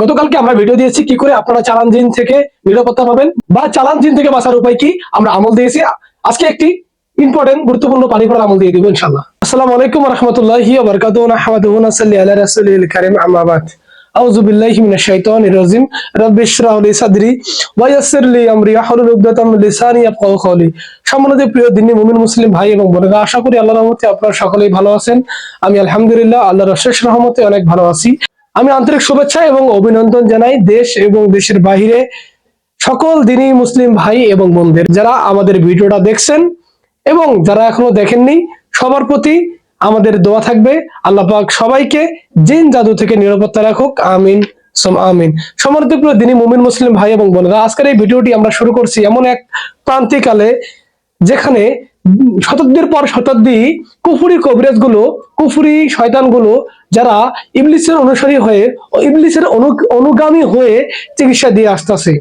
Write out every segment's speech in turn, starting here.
গতকালকে আমরা ভিডিও দিয়েছি কি করে আপনারা চালান জিন থেকে নিরাপত্তা পাবেন বা চালান জিন থেকে বাঁচার উপায় কি আমরা আমল দিয়েছি। আজকে একটি ইম্পর্টেন্ট গুরুত্বপূর্ণ পানি পড়ার আমল দিয়ে দিব ইনশাল্লাহ আসসালামু আলাইকুম রহমতুল্লাহি ওয়া নাসাল্লি আলা রাসূলিল কারীম, আম্মা বাদ। আউযু বিল্লাহি মিনাশ শাইতানির রাব্বি ইশরাহ লি সাদরি ওয়া ইয়াসসির লি আমরি ওয়াহলুল উকদাতাম মিন লিসানি ইয়াফকাহু সম্মানিত প্রিয় দিনী মুমিন মুসলিম ভাই এবং বোনেরা, আশা করি আল্লাহর রহমতে আপনারা সকলেই ভালো আছেন। আমি আলহামদুলিল্লাহ, আল্লাহর রহমতে অনেক ভালো আছি। আমি আন্তরিক শুভেচ্ছা এবং অভিনন্দন জানাই দেশ এবং দেশের বাহিরে সকল দিনী মুসলিম ভাই এবং বোনদের। যারা আমাদের ভিডিওটা দেখছেন এবং যারা এখনও দেখেননি, সবার প্রতি আমাদের দোয়া থাকবে। আল্লাহ পাক সবাইকে জিন জাদু থেকে নিরাপত্তা রাখুক। আমিন আমিন। সম্মানিত প্রিয় দিনী মুমিন মুসলিম ভাই এবং বোনেরা, আজকের এই ভিডিওটি আমরা শুরু করছি এমন এক প্রান্তিকালে যেখানে শতাব্দীর পর শতাব্দী কুফুরি কবিরাজগুলো কুফুরি শয়তানগুলো যারা ইবলিসের অনুসারী হয়ে ও ইবলিসের অনু- অনুগামী হয়ে চিকিৎসা দিয়ে আসতেছে।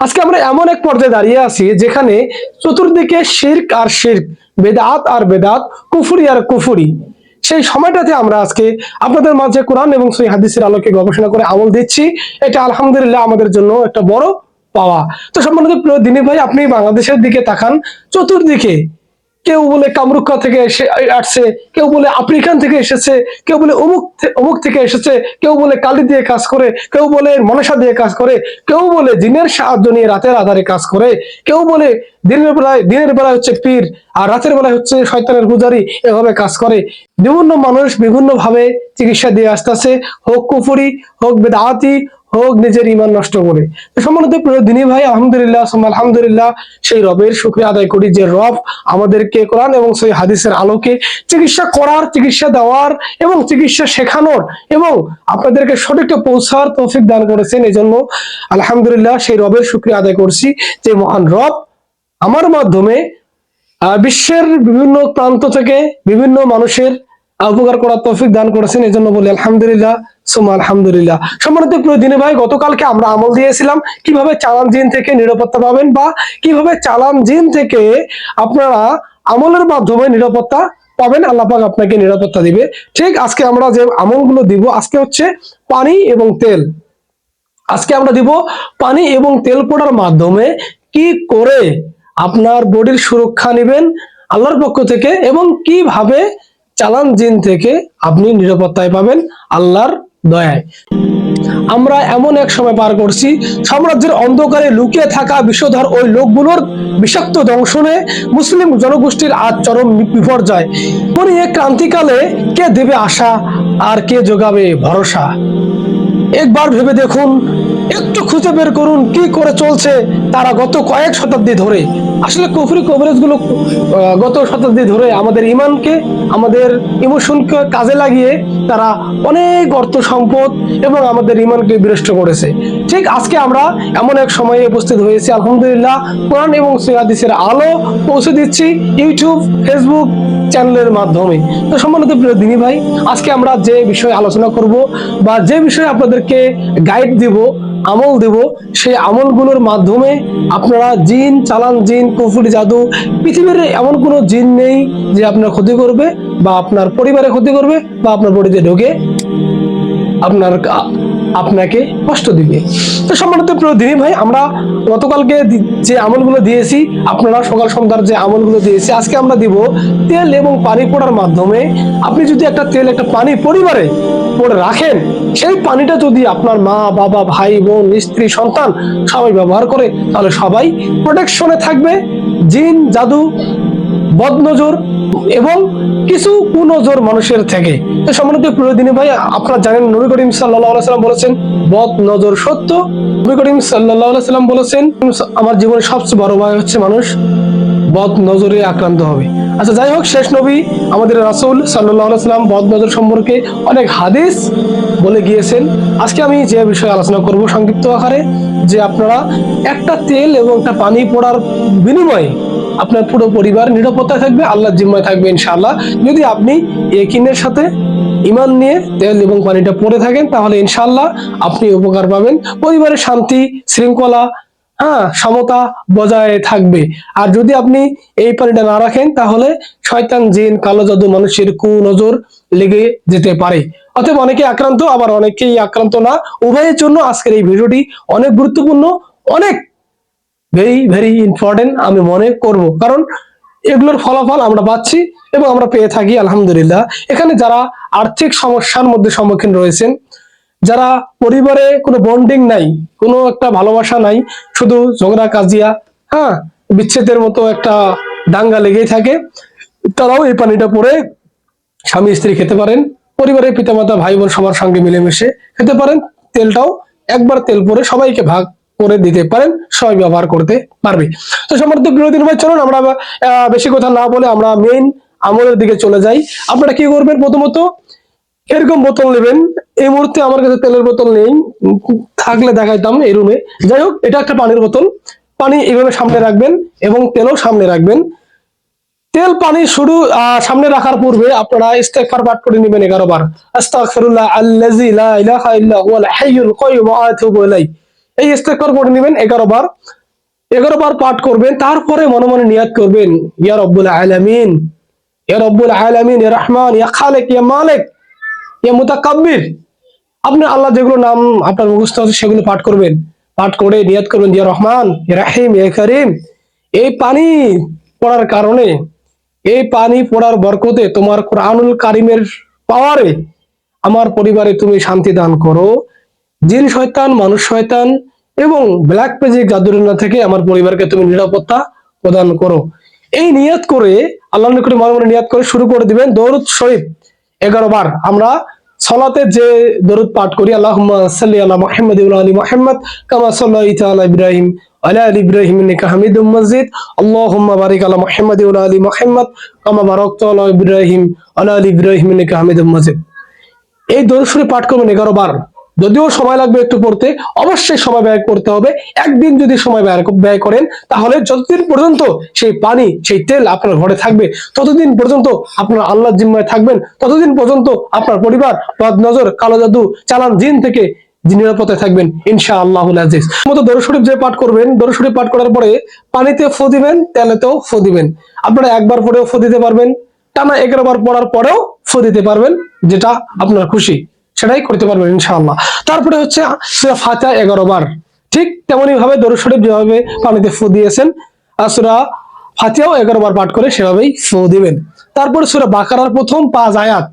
আজকে আমরা এমন এক পর্যায়ে দাঁড়িয়ে আছি যেখানে চতুর্দিকে শির্ক আর শির্ক, বেদাত আর বেদাত, কুফুরি আর কুফুরি। সেই সময়টাতে আমরা আজকে আপনাদের মাঝে কোরআন এবং সেই হাদিসের আলোকে গবেষণা করে আমল দিচ্ছি। এটা আলহামদুলিল্লাহ আমাদের জন্য একটা বড় পাওয়া। তো সম্মানিত প্রিয় ভাই, আপনি বাংলাদেশের দিকে তাকান, চতুর্দিকে কেউ বলে কামরুক্ষা থেকে এসে আসছে, কেউ বলে আফ্রিকান থেকে এসেছে, কেউ বলে অমুক অমুক থেকে এসেছে, কেউ বলে কালি দিয়ে কাজ করে, কেউ বলে মনসা দিয়ে কাজ করে, কেউ বলে দিনের সাহায্য নিয়ে রাতের আধারে কাজ করে, কেউ বলে দিনের বেলায় দিনের বেলায় হচ্ছে পীর আর রাতের বেলায় হচ্ছে শয়তানের পূজারি, এভাবে কাজ করে। বিভিন্ন মানুষ বিভিন্ন ভাবে চিকিৎসা দিয়ে আসতেছে, হোক কুফুরি, হোক বেদাতি হোক, নিজের ইমান নষ্ট করে। সম্মানিত প্রিয় দিনী ভাই, আলহামদুলিল্লাহ আলহামদুলিল্লাহ, সেই রবের শুক্রিয়া আদায় করি যে রব আমাদেরকে কোরআন এবং সেই হাদিসের আলোকে চিকিৎসা করার, চিকিৎসা দেওয়ার এবং চিকিৎসা শেখানোর এবং আপনাদেরকে সঠিকটা পৌঁছার তৌফিক দান করেছেন। এই জন্য আলহামদুলিল্লাহ, সেই রবের শুক্রিয়া আদায় করছি যে মহান রব আমার মাধ্যমে বিশ্বের বিভিন্ন প্রান্ত থেকে বিভিন্ন মানুষের উপকার করার তৌফিক দান করেছেন এই জন্য বলি আলহামদুলিল্লাহ সুমা আলহামদুলিল্লাহ। সম্মানিত প্রিয় দিনে ভাই, গতকালকে আমরা আমল দিয়েছিলাম, কীভাবে চালান জিন থেকে নিরাপত্তা পাবেন বা কীভাবে চালান জিন থেকে আপনারা আমলের মাধ্যমে নিরাপত্তা পাবেন, আল্লাহ পাক আপনাকে নিরাপত্তা দিবে। ঠিক আজকে আমরা যে আমলগুলো দিব, আজকে হচ্ছে পানি এবং তেল। আজকে আমরা দিব পানি এবং তেল পোড়ার মাধ্যমে কি করে আপনার বডির সুরক্ষা নেবেন, আল্লাহর পক্ষ থেকে এবং কীভাবে চালান জিন থেকে আপনি নিরাপত্তায় পাবেন আল্লাহর দয়ায়। আমরা এমন এক সময় পার করছি, সাম্রাজ্যের অন্ধকারে লুকিয়ে থাকা বিষধর ওই লোকগুলোর বিষাক্ত দংশনে মুসলিম জনগোষ্ঠীর আজ চরম বিপর্যয়। মনে এক ক্রান্তিকালে কে দেবে আশা আর কে যোগাবে ভরসা? একবার ভেবে দেখুন, একটু খুঁজে বের করুন কি করে চলছে তারা গত কয়েক শতাব্দী ধরে। আসলে কুফরি কভারেজগুলো গত শতাব্দী ধরে আমাদের ইমানকে, আমাদের ইমোশনকে কাজে লাগিয়ে তারা অনেক অর্থ সম্পদ এবং আমাদের ইমানকে বিনষ্ট করেছে। ঠিক আজকে আমরা এমন এক সময়ে উপস্থিত হয়েছি, আলহামদুলিল্লাহ, কোরআন এবং সিরাদিসের আলো পৌঁছে দিচ্ছি ইউটিউব, ফেসবুক চ্যানেলের মাধ্যমে। তো সম্মানিত প্রিয় দিনী ভাই, আজকে আমরা যে বিষয়ে আলোচনা করব বা যে বিষয়ে আপনাদেরকে গাইড দিব আমল দেব, সেই আমলগুলোর মাধ্যমে আপনারা জিন, চালান জিন, কুফুরি, জাদু, পৃথিবীর এমন কোনো জিন নেই যে আপনার ক্ষতি করবে বা আপনার পরিবারে ক্ষতি করবে বা আপনার বডিতে ঢোকে। আপনার আপনাকে কষ্ট দিবে। তো সম্মানিত প্রিয় দিনী ভাই, আমরা গতকালকে যে আমলগুলো দিয়েছি, আপনারা সকাল সন্ধ্যার যে আমলগুলো দিয়েছি, আজকে আমরা দিব তেল এবং পানি পড়ার মাধ্যমে। আপনি যদি একটা তেল, একটা পানি পরিবারে পড়ে রাখেন, সেই পানিটা যদি আপনার মা, বাবা, ভাই, বোন, স্ত্রী, সন্তান সবাই ব্যবহার করে, তাহলে সবাই প্রোটেকশনে থাকবে। জিন, জাদু বদনজর এবং কিছু কুনজর মানুষের থেকে। তো সম্মানিত প্রিয় দিনী ভাই, আপনারা জানেন নবী করিম সাল্লাম বলেছেন বদ নজর সত্য। নবী করিম সাল্লাম বলেছেন, আমার জীবনের সবচেয়ে বড় ভয় হচ্ছে মানুষ বদ নজরে আক্রান্ত হবে। আচ্ছা যাই হোক, শেষ নবী আমাদের রাসূল সাল্লাম বদ নজর সম্পর্কে অনেক হাদিস বলে গিয়েছেন। আজকে আমি যে বিষয়ে আলোচনা করব সংক্ষিপ্ত আকারে, যে আপনারা একটা তেল এবং একটা পানি পড়ার বিনিময়ে আপনার পুরো পরিবার নিরাপত্তা থাকবে, আল্লাহর জিম্মায় থাকবে ইনশাআল্লাহ। যদি আপনি একিনের সাথে ইমান নিয়ে তেল এবং পানিটা পড়ে থাকেন, তাহলে ইনশাআল্লাহ আপনি উপকার পাবেন। পরিবারের শান্তি, শৃঙ্খলা হ্যাঁ সমতা বজায় থাকবে। আর যদি আপনি এই পানিটা না রাখেন, তাহলে শয়তান, জিন, কালো জাদু মানুষের কু নজর লেগে যেতে পারে। অতএব অনেকে আক্রান্ত, আবার অনেকেই আক্রান্ত না। উভয়ের জন্য আজকের এই ভিডিওটি অনেক গুরুত্বপূর্ণ, অনেক ভেরি ভেরি ইম্পর্টেন্ট আমি মনে করব। কারণ এগুলোর ফলাফল আমরা পাচ্ছি এবং আমরা পেয়ে থাকি, আলহামদুলিল্লাহ। এখানে যারা আর্থিক সমস্যার মধ্যে সম্মুখীন রয়েছেন, যারা পরিবারে কোনো বন্ডিং নাই, কোনো একটা ভালোবাসা নাই, শুধু ঝগড়া, কাজিয়া হ্যাঁ বিচ্ছেদের মতো একটা দাঙ্গা লেগেই থাকে, তারাও এই পানিটা পরে স্বামী স্ত্রী খেতে পারেন, পরিবারের পিতামাতা, ভাই বোন সবার সঙ্গে মিলেমিশে খেতে পারেন, তেলটাও একবার তেল পরে সবাইকে ভাগ করে দিতে পারেন, সবাই ব্যবহার করতে পারবে। তো সমর্থ বিরোধী ভাই, চলুন আমরা বেশি কথা না বলে আমরা মেইন আমলের দিকে চলে যাই। আপনারা কি করবেন? প্রথমত এরকম বোতল নেবেন। এই মুহূর্তে আমার কাছে তেলের বোতল নেই। থাকলে দেখাইতাম এই রুমে যাই হোক, এটা একটা পানির বোতল। পানি এইভাবে সামনে রাখবেন এবং তেলও সামনে রাখবেন। তেল, পানি শুরু সামনে রাখার পূর্বে আপনারা ইস্তেগফার পাঠ করে নেবেন 11 বার। আস্তাগফিরুল্লাহ আল্লাযী লা ইলাহা ইল্লা হুয়াল হাইয়ুল কাইয়্যুম ওয়া আতুবু ইলাইহি। এই ইস্তেগফার পড়ে নেবেন 11 বার। 11 বার পাঠ করবেন, তারপরে মনে মনে নিয়াত করবেন, ইয়া রব্বুল আলামিন, ইয়া রব্বুল আলামিন, ইয়া রহমান, ইয়া খালিক, ইয়া মালিক, ইয়া মুতাকাব্বির। আপনি আল্লাহ যেগুলো নাম আপনার মুখস্থ আছে সেগুলো পাঠ করবেন। পাঠ করে নিয়াত করবেন, ইয়া রহমান, ইয়া রাহিম, ইয়া করিম। এই পানি পড়ার কারণে, এই পানি পড়ার বরকতে তোমার কোরআনুল কারিমের পাওয়ারে আমার পরিবারে তুমি শান্তি দান করো। জিন শয়তান, মানুষ শয়তান এবং ব্ল্যাক পেজিক জাদুরিনা থেকে আমার পরিবারকে তুমি নিরাপত্তা প্রদান করো। এই নিয়াত করে আল্লাহ নিকটে মনে মনে নিয়াত করে শুরু করে দিবেন দৌরদ শরীফ এগারো বার। আমরা সলাতে যে দরুদ পাঠ করি, আল্লাহুম্মা সাল্লি আলা মুহাম্মাদ আলি মুহাম্মাদ কামা আলা ইব্রাহিম আলা ইব্রাহিম ইন্নাকা হামিদুম মাজিদ। আল্লাহুম্মা বারিক আলা মুহাম্মাদ আলি মুহাম্মাদ কামা বারাকতা আলা ইব্রাহিম আলা ইব্রাহিম ইন্নাকা হামিদুম মাজিদ। এই দরুদ শরীফ পাঠ করবেন এগারো বার। যদিও সময় লাগবে একটু পড়তে, অবশ্যই সময় ব্যয় করতে হবে। একদিন যদি সময় ব্যয় ব্যয় করেন, তাহলে যতদিন পর্যন্ত সেই পানি, সেই তেল আপনার ঘরে থাকবে, ততদিন পর্যন্ত আপনার আল্লাহর জিম্মায় থাকবেন, ততদিন পর্যন্ত আপনার পরিবার বদ নজর কালো জাদু, চালান জিন থেকে নিরাপদে থাকবেন ইনশা আল্লাহ আজিজ। মতো দরুদ শরীফ যে পাঠ করবেন দরুদ শরীফ পাঠ করার পরে পানিতে ফো দিবেন, তেলেতেও ফো দিবেন। আপনারা একবার পরেও ফো দিতে পারবেন, টানা এগারো বার পড়ার পরেও ফো দিতে পারবেন, যেটা আপনার খুশি। সেটাই করতে পারবেন ইনশাআল্লাহ। তারপরে হচ্ছে ফাতিহা এগারো বার। ঠিক তেমনি ভাবে দরুদ শরীফ যেভাবে পানিতে ফু দিয়েছেন, আর সুরা ফাতিহাও এগারো বার পাঠ করে সেভাবেই ফু দিবেন। তারপরে সুরা বাকারার প্রথম পাঁচ আয়াত।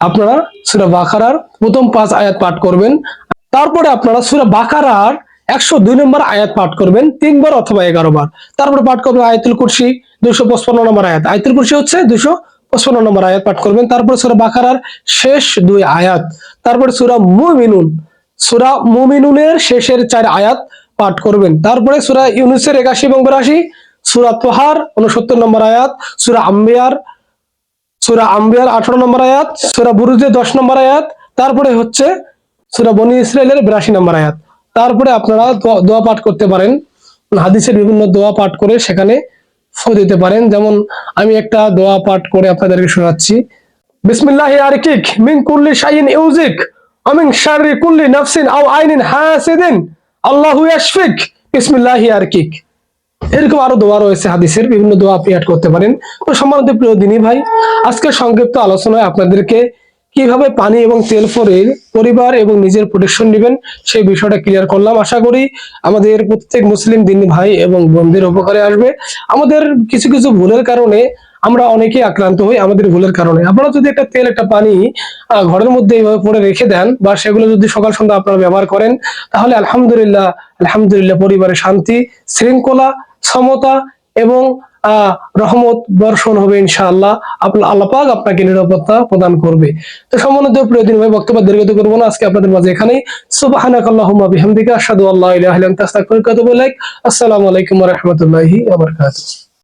আপনারা সুরা বাকারার প্রথম পাঁচ আয়াত পাঠ করবেন। তারপরে আপনারা সুরা বাকারার একশো দুই নম্বর আয়াত পাঠ করবেন, তিনবার অথবা এগারো বার। তারপরে পাঠ করবেন আয়াতুল কুরসি, দুশো পঁচপান্ন নম্বর আয়াত। আয়াতুল কুরসি হচ্ছে দুশো পঁচপান্ন নম্বর আয়াত পাঠ করবেন। তারপরে সুরা বাকারার শেষ দুই আয়াত। তারপরে সুরা মুমিনুন। সুরা মুমিনুনের শেষের চার আয়াত পাঠ করবেন। তারপরে সুরা ইউনুসের একাশি এবং বিরাশি, সুরা তোহার উনসত্তর নম্বর আয়াত, সুরা আম্বিয়ার সুরা আম্বিয়ার আঠারো নম্বর আয়াত, সুরা বুরুজের দশ নম্বর আয়াত, তারপরে হচ্ছে সুরা বনি ইসরায়েলের বিরাশি নম্বর আয়াত। তারপরে আপনারা দোয়া পাঠ করতে পারেন। হাদিসের বিভিন্ন দোয়া পাঠ করে সেখানে ফু দিতে পারেন। যেমন আমি একটা দোয়া পাঠ করে আপনাদেরকে শোনাচ্ছি। বিসমিল্লাহি আরকিক মিন কুল্লি ইউজিক আমিন শাররি কুল্লি নাফসিন আও আইনিন হাসিদিন। আল্লাহু ইয়াশফিক। বিসমিল্লাহি আরকিক। এরকম আরও দোয়া রয়েছে হাদিসের, বিভিন্ন দোয়া আপনি অ্যাড করতে পারেন। তো সম্মানিত প্রিয় দিনী ভাই, আজকের সংক্ষিপ্ত আলোচনায় আপনাদেরকে কীভাবে পানি এবং তেল পরে পরিবার এবং নিজের প্রোটেকশন নেবেন, সেই বিষয়টা ক্লিয়ার করলাম। আশা করি আমাদের প্রত্যেক মুসলিম দিনী ভাই এবং বোনদের উপকারে আসবে। আমাদের কিছু কিছু ভুলের কারণে আমরা অনেকেই আক্রান্ত হই আমাদের ভুলের কারণে। আপনারা যদি একটা তেল, একটা পানি ঘরের মধ্যে এইভাবে পরে রেখে দেন বা সেগুলো যদি সকাল সন্ধ্যা আপনারা ব্যবহার করেন, তাহলে আলহামদুলিল্লাহ আলহামদুলিল্লাহ পরিবারে শান্তি, শৃঙ্খলা, সমতা এবং রহমত বর্ষণ হবে ইনশাআল্লাহ। আপনার আল্লাপাক আপনাকে নিরাপত্তা প্রদান করবে। তো সম্মানিত প্রিয় দিন ভাই, বক্তব্য দীর্ঘত করব না। আজকে আপনাদের মাঝে এখানেই। সুবহানাকাল্লাহুম্মা বিহামদিকা, আশহাদু আল্লা ইলাহা আলাইকুম